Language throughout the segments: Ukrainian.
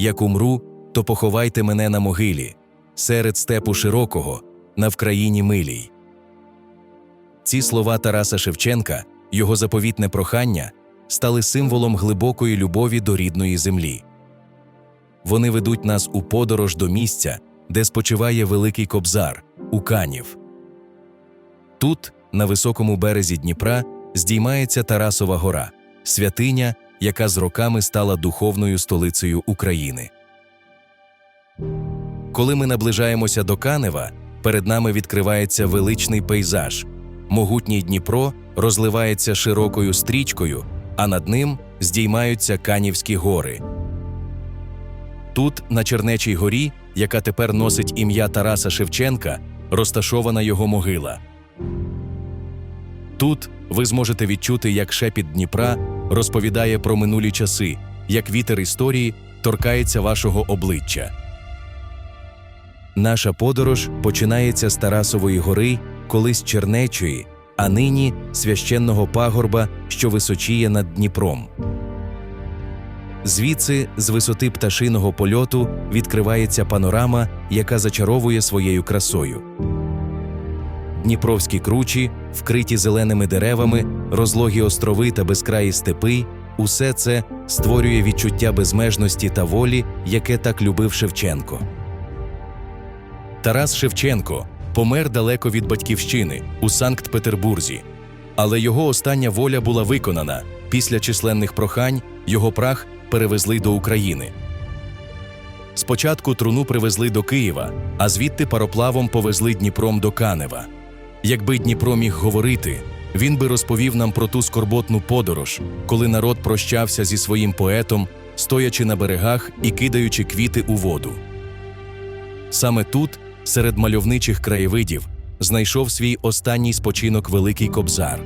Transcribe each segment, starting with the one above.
Як умру, то поховайте мене на могилі, серед степу широкого, на вкраїні милій. Ці слова Тараса Шевченка, його заповітне прохання, стали символом глибокої любові до рідної землі. Вони ведуть нас у подорож до місця, де спочиває Великий Кобзар у Канів. Тут, на високому березі Дніпра, здіймається Тарасова гора, святиня, яка з роками стала духовною столицею України. Коли ми наближаємося до Канева, перед нами відкривається величний пейзаж. Могутній Дніпро розливається широкою стрічкою, а над ним здіймаються Канівські гори. Тут, на Чернечій горі, яка тепер носить ім'я Тараса Шевченка, розташована його могила. Тут ви зможете відчути, як шепіт Дніпра розповідає про минулі часи, як вітер історії торкається вашого обличчя. Наша подорож починається з Тарасової гори, колись Чернечої, а нині священного пагорба, що височіє над Дніпром. Звідси, з висоти пташиного польоту, відкривається панорама, яка зачаровує своєю красою. Дніпровські кручі, вкриті зеленими деревами, розлогі острови та безкраї степи усе це створює відчуття безмежності та волі, яке так любив Шевченко. Тарас Шевченко помер далеко від батьківщини у Санкт-Петербурзі, але його остання воля була виконана. Після численних прохань його прах перевезли до України. Спочатку труну привезли до Києва, а звідти пароплавом повезли Дніпром до Канева. Якби Дніпро міг говорити, він би розповів нам про ту скорботну подорож, коли народ прощався зі своїм поетом, стоячи на берегах і кидаючи квіти у воду. Саме тут, серед мальовничих краєвидів, знайшов свій останній спочинок Великий Кобзар.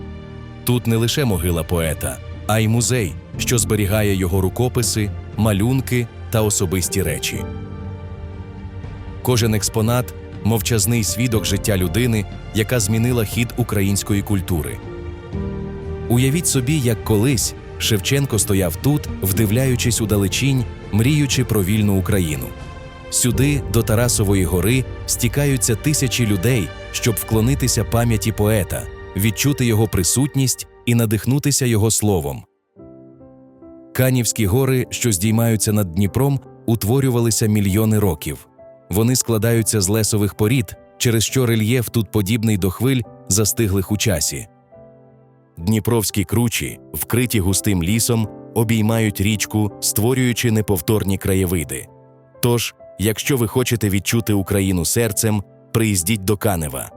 Тут не лише могила поета, а й музей, що зберігає його рукописи, малюнки та особисті речі. Кожен експонат мовчазний свідок життя людини, яка змінила хід української культури. Уявіть собі, як колись Шевченко стояв тут, вдивляючись у далечінь, мріючи про вільну Україну. Сюди, до Тарасової гори, стікаються тисячі людей, щоб вклонитися пам'яті поета, відчути його присутність і надихнутися його словом. Канівські гори, що здіймаються над Дніпром, утворювалися мільйони років. Вони складаються з лесових порід, через що рельєф тут подібний до хвиль, застиглих у часі. Дніпровські кручі, вкриті густим лісом, обіймають річку, створюючи неповторні краєвиди. Тож, якщо ви хочете відчути Україну серцем, приїздіть до Канева,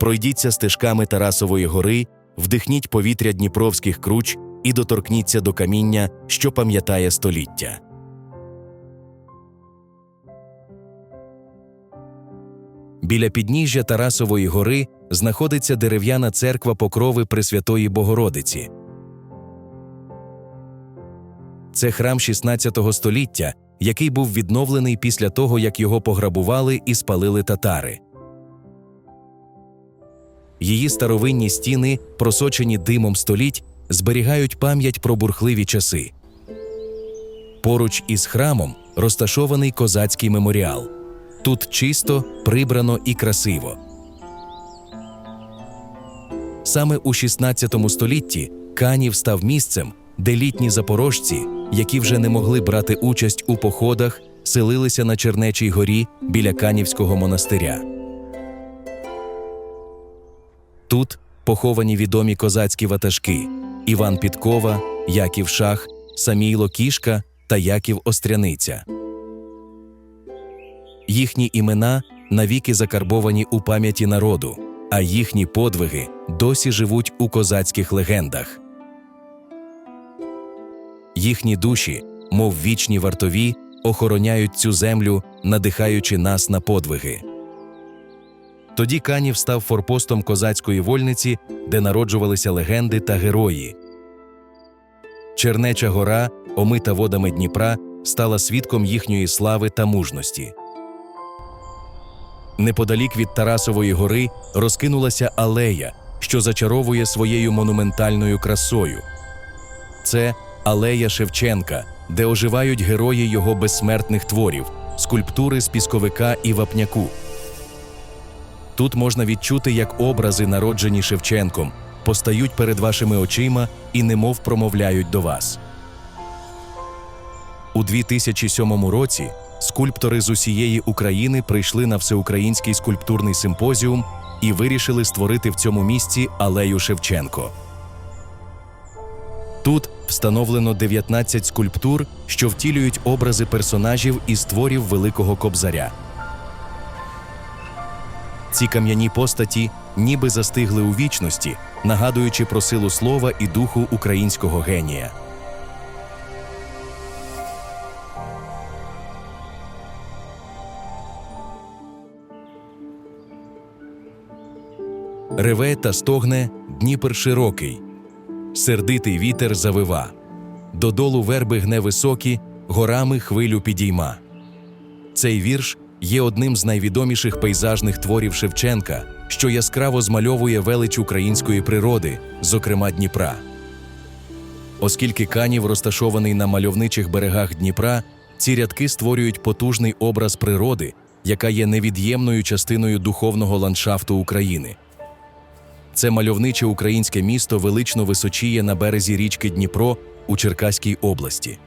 пройдіться стежками Тарасової гори, вдихніть повітря дніпровських круч і доторкніться до каміння, що пам'ятає століття. Біля підніжжя Тарасової гори знаходиться дерев'яна церква Покрови Пресвятої Богородиці. Це храм 16 століття, який був відновлений після того, як його пограбували і спалили татари. Її старовинні стіни, просочені димом століть, зберігають пам'ять про бурхливі часи. Поруч із храмом розташований козацький меморіал. Тут чисто, прибрано і красиво. Саме у 16 столітті Канів став місцем, де літні запорожці, які вже не могли брати участь у походах, селилися на Чернечій горі біля Канівського монастиря. Тут поховані відомі козацькі ватажки Іван Підкова, Яків Шах, Самійло Кішка та Яків Остряниця. Їхні імена навіки закарбовані у пам'яті народу, а їхні подвиги досі живуть у козацьких легендах. Їхні душі, мов вічні вартові, охороняють цю землю, надихаючи нас на подвиги. Тоді Канів став форпостом козацької вольниці, де народжувалися легенди та герої. Чернеча гора, омита водами Дніпра, стала свідком їхньої слави та мужності. Неподалік від Тарасової гори розкинулася алея, що зачаровує своєю монументальною красою. Це алея Шевченка, де оживають герої його безсмертних творів, скульптури з пісковика і вапняку. Тут можна відчути, як образи, народжені Шевченком, постають перед вашими очима і немов промовляють до вас. У 2007 році скульптори з усієї України прийшли на всеукраїнський скульптурний симпозіум і вирішили створити в цьому місці алею Шевченко. Тут встановлено 19 скульптур, що втілюють образи персонажів із творів Великого Кобзаря. Ці кам'яні постаті ніби застигли у вічності, нагадуючи про силу слова і духу українського генія. Реве та стогне Дніпр широкий, сердитий вітер завива, додолу верби гне високі, горами хвилю підійма. Цей вірш є одним з найвідоміших пейзажних творів Шевченка, що яскраво змальовує велич української природи, зокрема Дніпра. Оскільки Канів розташований на мальовничих берегах Дніпра, ці рядки створюють потужний образ природи, яка є невід'ємною частиною духовного ландшафту України. Це мальовниче українське місто велично височіє на березі річки Дніпро у Черкаській області.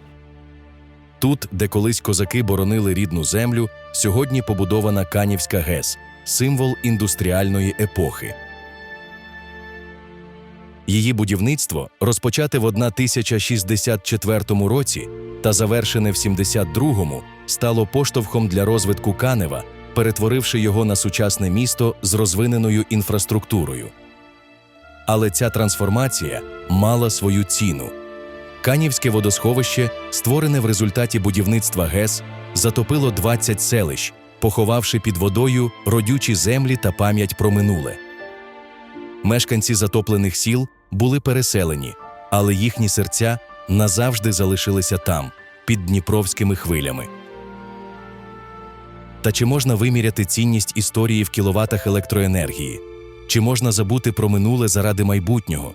Тут, де колись козаки боронили рідну землю, сьогодні побудована Канівська ГЕС, символ індустріальної епохи. Її будівництво розпочате в 1064 році та завершене в 72-му стало поштовхом для розвитку Канева, перетворивши його на сучасне місто з розвиненою інфраструктурою. Але ця трансформація мала свою ціну. Канівське водосховище, створене в результаті будівництва ГЕС, затопило 20 селищ, поховавши під водою родючі землі та пам'ять про минуле. Мешканці затоплених сіл були переселені, але їхні серця назавжди залишилися там, під дніпровськими хвилями. Та чи можна виміряти цінність історії в кіловатах електроенергії? Чи можна забути про минуле заради майбутнього?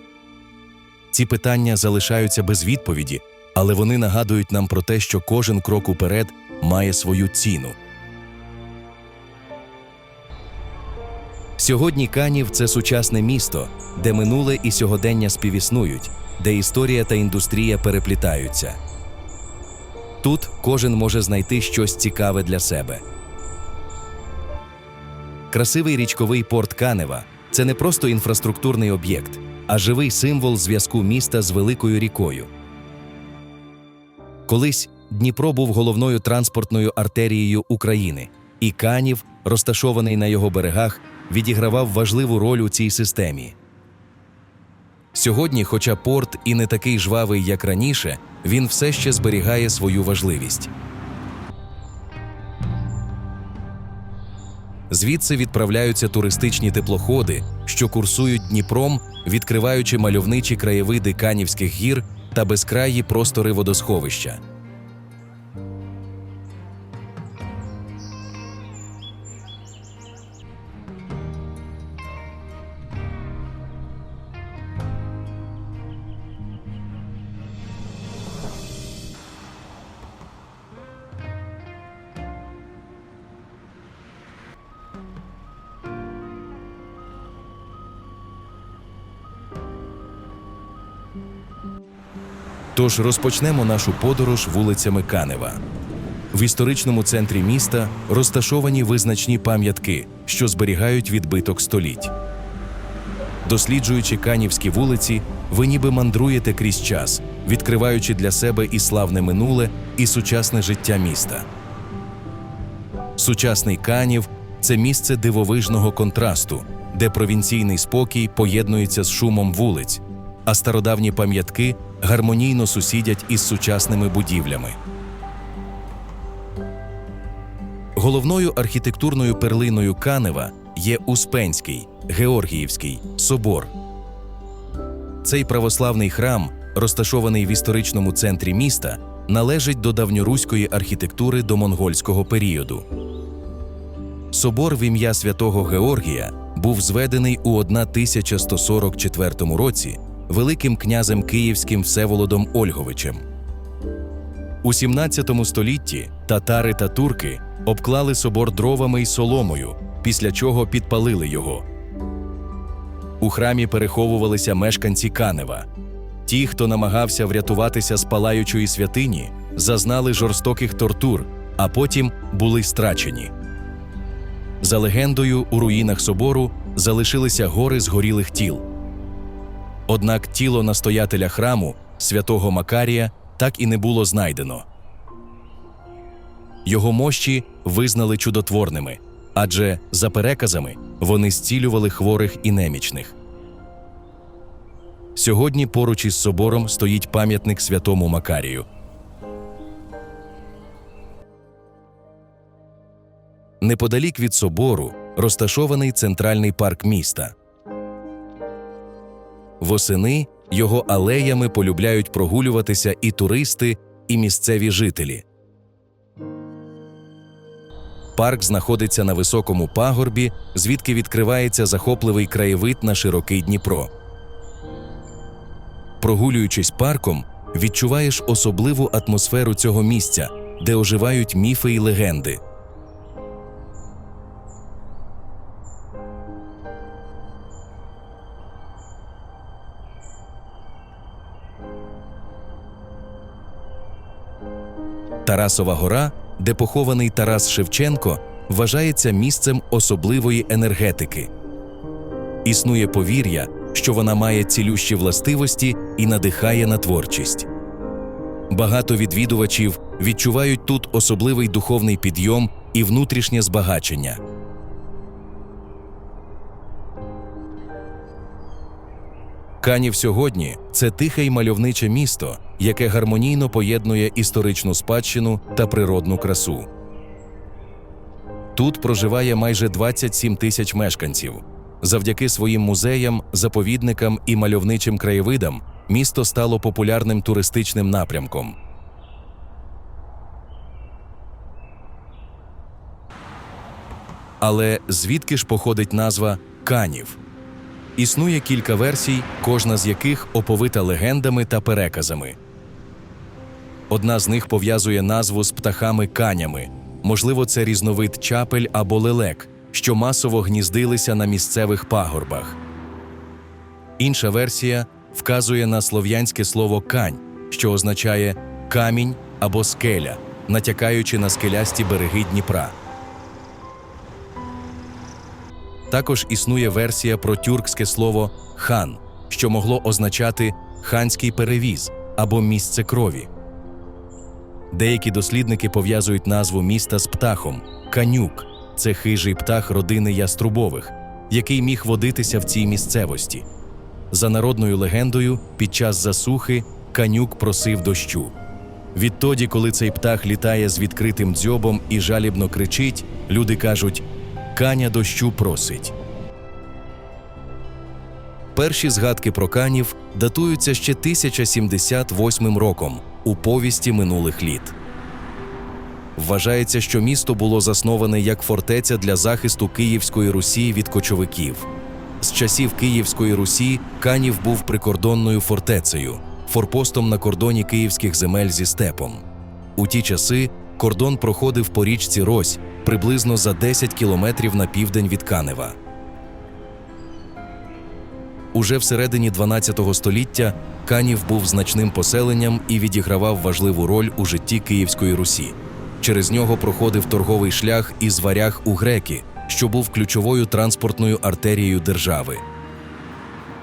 Ці питання залишаються без відповіді, але вони нагадують нам про те, що кожен крок уперед має свою ціну. Сьогодні Канів це сучасне місто, де минуле і сьогодення співіснують, де історія та індустрія переплітаються. Тут кожен може знайти щось цікаве для себе. Красивий річковий порт Канева це не просто інфраструктурний об'єкт, а живий символ зв'язку міста з великою рікою. Колись Дніпро був головною транспортною артерією України, і Канів, розташований на його берегах, відігравав важливу роль у цій системі. Сьогодні, хоча порт і не такий жвавий, як раніше, він все ще зберігає свою важливість. Звідси відправляються туристичні теплоходи, що курсують Дніпром, відкриваючи мальовничі краєвиди Канівських гір та безкраї простори водосховища. Тож розпочнемо нашу подорож вулицями Канева. В історичному центрі міста розташовані визначні пам'ятки, що зберігають відбиток століть. Досліджуючи канівські вулиці, ви ніби мандруєте крізь час, відкриваючи для себе і славне минуле, і сучасне життя міста. Сучасний Канів це місце дивовижного контрасту, де провінційний спокій поєднується з шумом вулиць, а стародавні пам'ятки гармонійно сусідять із сучасними будівлями. Головною архітектурною перлиною Канева є Успенський Георгіївський собор. Цей православний храм, розташований в історичному центрі міста, належить до давньоруської архітектури до монгольського періоду. Собор в ім'я святого Георгія був зведений у 1144 році великим князем Київським Всеволодом Ольговичем. У 17 столітті татари та турки обклали собор дровами й соломою, після чого підпалили його. У храмі переховувалися мешканці Канева. Ті, хто намагався врятуватися з палаючої святині, зазнали жорстоких тортур, а потім були страчені. За легендою, у руїнах собору залишилися гори згорілих тіл. Однак тіло настоятеля храму, святого Макарія, так і не було знайдено. Його мощі визнали чудотворними, адже, за переказами, вони зцілювали хворих і немічних. Сьогодні поруч із собором стоїть пам'ятник святому Макарію. Неподалік від собору розташований центральний парк міста. Восени його алеями полюбляють прогулюватися і туристи, і місцеві жителі. Парк знаходиться на високому пагорбі, звідки відкривається захопливий краєвид на широкий Дніпро. Прогулюючись парком, відчуваєш особливу атмосферу цього місця, де оживають міфи й легенди. Тарасова гора, де похований Тарас Шевченко, вважається місцем особливої енергетики. Існує повір'я, що вона має цілющі властивості і надихає на творчість. Багато відвідувачів відчувають тут особливий духовний підйом і внутрішнє збагачення. Канів сьогодні це тихе й мальовниче місто, яке гармонійно поєднує історичну спадщину та природну красу. Тут проживає майже 27 тисяч мешканців. Завдяки своїм музеям, заповідникам і мальовничим краєвидам місто стало популярним туристичним напрямком. Але звідки ж походить назва Канів? Існує кілька версій, кожна з яких оповита легендами та переказами. Одна з них пов'язує назву з птахами канями. Можливо, це різновид чапель або лелек, що масово гніздилися на місцевих пагорбах. Інша версія вказує на слов'янське слово кань, що означає камінь або скеля, натякаючи на скелясті береги Дніпра. Також існує версія про тюркське слово хан, що могло означати ханський перевіз або місце крові. Деякі дослідники пов'язують назву міста з птахом канюк це хижий птах родини яструбових, який міг водитися в цій місцевості. За народною легендою, під час засухи канюк просив дощу. Відтоді, коли цей птах літає з відкритим дзьобом і жалібно кричить, люди кажуть Каня дощу просить. Перші згадки про канів датуються ще 1078 роком у повісті минулих літ. Вважається, що місто було засноване як фортеця для захисту Київської Русі від кочовиків. З часів Київської Русі Канів був прикордонною фортецею, форпостом на кордоні київських земель зі степом. У ті часи кордон проходив по річці Рось приблизно за 10 кілометрів на південь від Канева. Уже всередині 12 століття Канів був значним поселенням і відігравав важливу роль у житті Київської Русі. Через нього проходив торговий шлях із варяг у греки, що був ключовою транспортною артерією держави.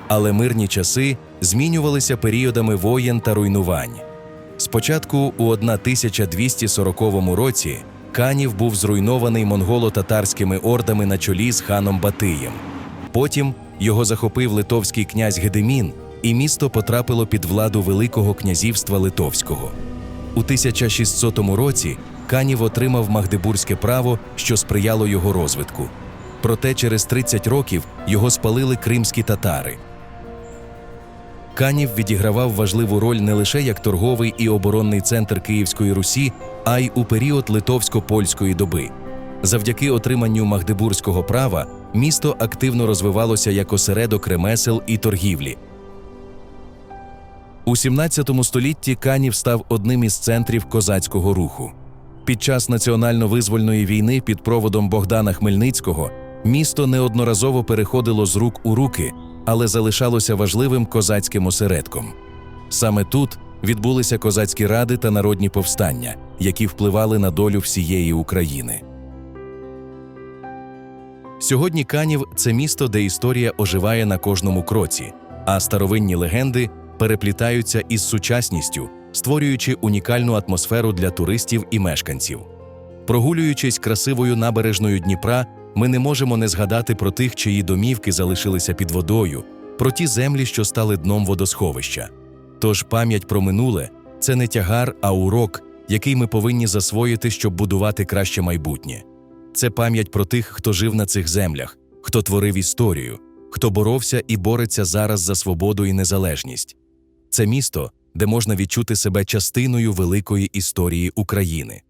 Але мирні часи змінювалися періодами воєн та руйнувань. Спочатку у 1240 році Канів був зруйнований монголо-татарськими ордами на чолі з ханом Батиєм. Потім його захопив литовський князь Гедемін, і місто потрапило під владу Великого князівства Литовського. У 1600 році Канів отримав магдебурзьке право, що сприяло його розвитку. Проте через 30 років його спалили кримські татари. Канів відігравав важливу роль не лише як торговий і оборонний центр Київської Русі, а й у період литовсько-польської доби. Завдяки отриманню магдебурзького права місто активно розвивалося як осередок ремесел і торгівлі. У У 17 столітті Канів став одним із центрів козацького руху. Під час національно-визвольної війни під проводом Богдана Хмельницького місто неодноразово переходило з рук у руки, але залишалося важливим козацьким осередком. Саме тут відбулися козацькі ради та народні повстання, які впливали на долю всієї України. Сьогодні Канів це місто, де історія оживає на кожному кроці, а старовинні легенди переплітаються із сучасністю, створюючи унікальну атмосферу для туристів і мешканців. Прогулюючись красивою набережною Дніпра, ми не можемо не згадати про тих, чиї домівки залишилися під водою, про ті землі, що стали дном водосховища. Тож пам'ять про минуле це не тягар, а урок, який ми повинні засвоїти, щоб будувати краще майбутнє. Це пам'ять про тих, хто жив на цих землях, хто творив історію, хто боровся і бореться зараз за свободу і незалежність. Це місто, де можна відчути себе частиною великої історії України.